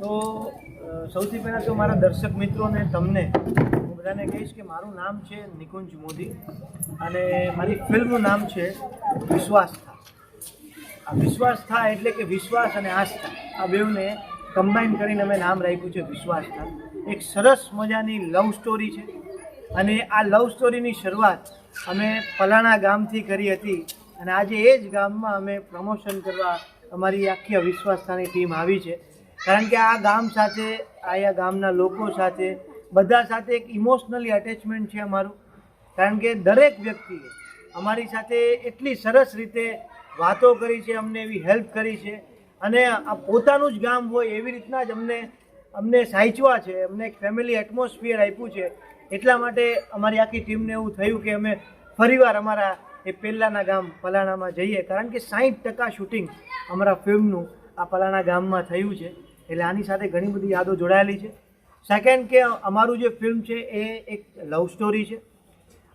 તો સૌથી પહેલાં તો મારા દર્શક મિત્રોને તમને હું બધાને કહીશ કે મારું નામ છે નિકુંજ મોદી અને મારી ફિલ્મનું નામ છે વિશ્વાસથા આ વિશ્વાસથા એટલે કે વિશ્વાસ અને આસ્થા. આ બેઉને કમ્બાઈન કરીને અમે નામ રાખ્યું છે વિશ્વાસથા એક સરસ મજાની લવ સ્ટોરી છે અને આ લવ સ્ટોરીની શરૂઆત અમે પલાણા ગામથી કરી હતી અને આજે એ જ ગામમાં અમે પ્રમોશન કરવા અમારી આખી વિશ્વાસતાની ટીમ આવી છે. કારણ કે આ ગામ સાથે, આયા ગામના લોકો સાથે, બધા સાથે એક ઇમોશનલી અટેચમેન્ટ છે અમારું. કારણ કે દરેક વ્યક્તિએ અમારી સાથે એટલી સરસ રીતે વાતો કરી છે, અમને એવી હેલ્પ કરી છે. અને આ પોતાનું જ ગામ હોય એવી રીતના જ અમને અમને સાચવા છે, અમને એક ફેમિલી એટમોસ્ફિયર આપ્યું છે. એટલા માટે અમારી આખી ટીમને એવું થયું કે અમે ફરીવાર અમારા એ પહેલાંના ગામ પલાણામાં જઈએ. કારણ કે સાહીઠ ટકા શૂટિંગ અમારા ફિલ્મનું આ પલાણા ગામમાં થયું છે. એટલે આની સાથે ઘણી બધી યાદો જોડાયેલી છે. સેકન્ડ કે અમારું જે ફિલ્મ છે એ એક લવ સ્ટોરી છે.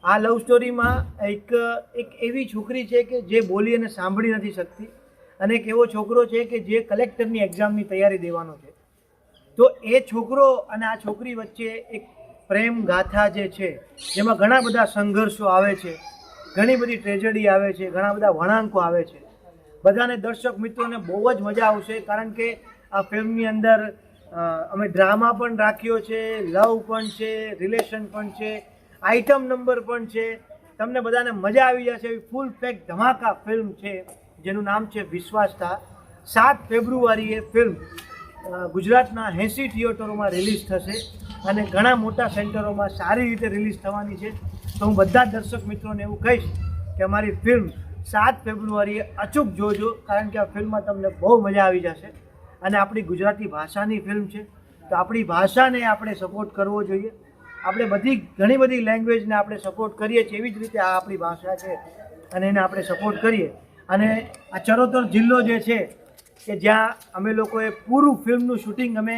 આ લવ સ્ટોરીમાં એક એક એવી છોકરી છે કે જે બોલી અને સાંભળી નથી શકતી અને એક એવો છોકરો છે કે જે કલેક્ટરની એક્ઝામની તૈયારી દેવાનો છે. તો એ છોકરો અને આ છોકરી વચ્ચે એક પ્રેમ ગાથા જે છે, જેમાં ઘણા બધા સંઘર્ષો આવે છે, ઘણી બધી ટ્રેજડી આવે છે, ઘણા બધા વળાંકો આવે છે. બધાને દર્શક મિત્રોને બહુ જ મજા આવશે કારણ કે આ ફિલ્મની અંદર અમે ડ્રામા પણ રાખ્યો છે, લવ પણ છે, રિલેશન પણ છે આઇટમ નંબર પણ છે. તમને બધાને મજા આવી જશે એવી ફૂલ પેક ધમાકા ફિલ્મ છે, જેનું નામ છે વિશ્વાસતા સાત ફેબ્રુઆરીએ ફિલ્મ ગુજરાતના એંસી થિયેટરોમાં રિલીઝ થશે અને ઘણા મોટા સેન્ટરોમાં સારી રીતે રિલીઝ થવાની છે. તો હું બધા દર્શક મિત્રોને એવું કહીશ કે અમારી ફિલ્મ સાત ફેબ્રુઆરીએ અચૂક જોજો, કારણ કે આ ફિલ્મમાં તમને બહુ મજા આવી જશે. અને આપણી ગુજરાતી ભાષાની ફિલ્મ છે, તો આપણી ભાષાને આપણે સપોર્ટ કરવો જોઈએ. આપણે બધી, ઘણી બધી લેંગ્વેજને આપણે સપોર્ટ કરીએ છીએ, એવી જ રીતે આ આપણી ભાષા છે અને એને આપણે સપોર્ટ કરીએ. અને આ ચરોતર જિલ્લો જે છે, કે જ્યાં અમે લોકોએ પૂરું ફિલ્મનું શૂટિંગ અમે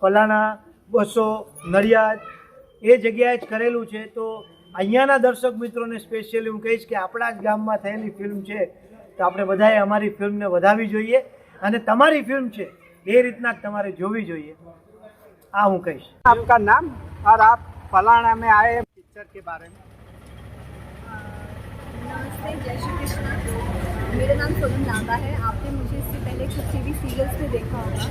પલાણા, બસો, નડિયાદ, એ જગ્યાએ જ કરેલું છે. તો અહીંયાના દર્શક મિત્રોને સ્પેશિયલી હું કહીશ કે આપણા જ ગામમાં થયેલી ફિલ્મ છે, તો આપણે બધાએ અમારી ફિલ્મને વધાવી જોઈએ. અને તમારી ફિલ્મ છે એ રીતના જ તમારે જોવી જોઈએ આ હું કહીશ आपका नाम और आप फलाना में आए पिक्चर के बारे में नमस्ते जय श्री कृष्ण मेरा नाम सोनम लांबा है आपने मुझे इससे पहले कुछ टीवी सीरियल्स में देखा होगा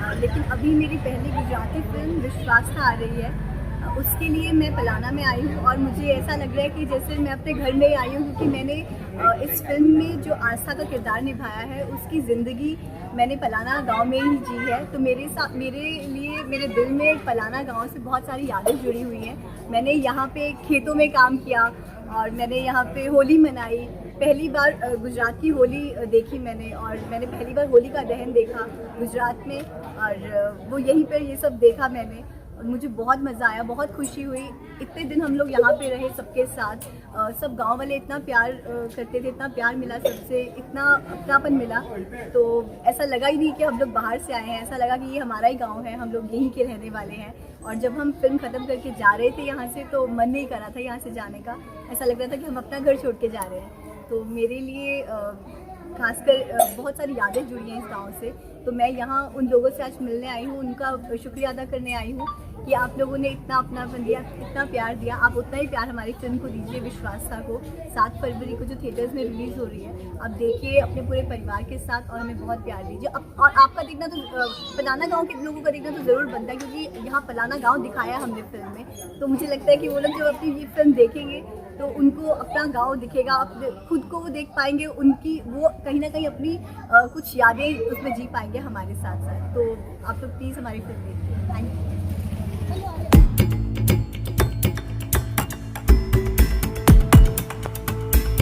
अ, लेकिन अभी मेरी पहली गुजराती फिल्म विश्वास आ रही है अ, उसके लिए मैं पलाना में आई हूँ और मुझे ऐसा लग रहा है कि जैसे मैं अपने घर में ही आई हूँ क्योंकि मैंने इस फ़िल्म में जो आस्था का किरदार निभाया है, उसकी ज़िंदगी मैंने पलाना गाँव में ही जी है। तो मेरे साथ मेरे लिए, मेरे दिल में पलाना गाँव से बहुत सारी यादें जुड़ी हुई हैं। मैंने यहाँ पे खेतों में काम किया और मैंने यहाँ पे होली मनाई। पहली बार गुजरात की होली देखी मैंने और मैंने पहली बार होली का दहन देखा गुजरात में और वो यहीं पर ये सब देखा मैंने। और मुझे बहुत मज़ा आया बहुत खुशी हुई। इतने दिन हम लोग यहाँ पे रहे सबके साथ। सब गाँव वाले इतना प्यार करते थे इतना प्यार मिला सबसे इतना अपनापन मिला। तो ऐसा लगा ही नहीं कि हम लोग बाहर से आए हैं ऐसा लगा कि ये हमारा ही गाँव है हम लोग यहीं के रहने वाले हैं। और जब हम फ़िल्म ख़त्म करके जा रहे थे यहाँ से तो मन नहीं कर था यहाँ से जाने का। ऐसा लग रहा था कि हम अपना घर छोड़ के जा रहे हैं। तो मेरे लिए अ, खासकर बहुत सारी यादें जुड़ी हैं इस गाँव से। तो मैं यहाँ उन लोगों से आज मिलने आई हूँ, उनका शुक्रिया अदा करने आई हूँ कि आप लोगों ने इतना अपनापन दिया, इतना प्यार दिया। आप उतना ही प्यार हमारी फ़िल्म को दीजिए विश्वासा को। सात फरवरी को जो थिएटर्स में रिलीज़ हो रही है, आप देखिए, अपने पूरे परिवार के साथ और हमें बहुत प्यार दीजिए। अब, और आपका देखना तो पलाना गाँव के लोगों का देखना तो ज़रूर बनता है, क्योंकि यहाँ पलाना गाँव दिखाया हमने फ़िल्म में। तो मुझे लगता है कि वो लोग जब अपनी ये फ़िल्म देखेंगे तो उनको अपना गाँव दिखेगा आप खुद को वो देख पाएँगे उनकी वो कहीं ना कहीं अपनी आ, कुछ यादें उसमें जी पाएँगे हमारे साथ साथ तो आप तो प्लीज़ हमारी फ़िल्म देखिए। Thank you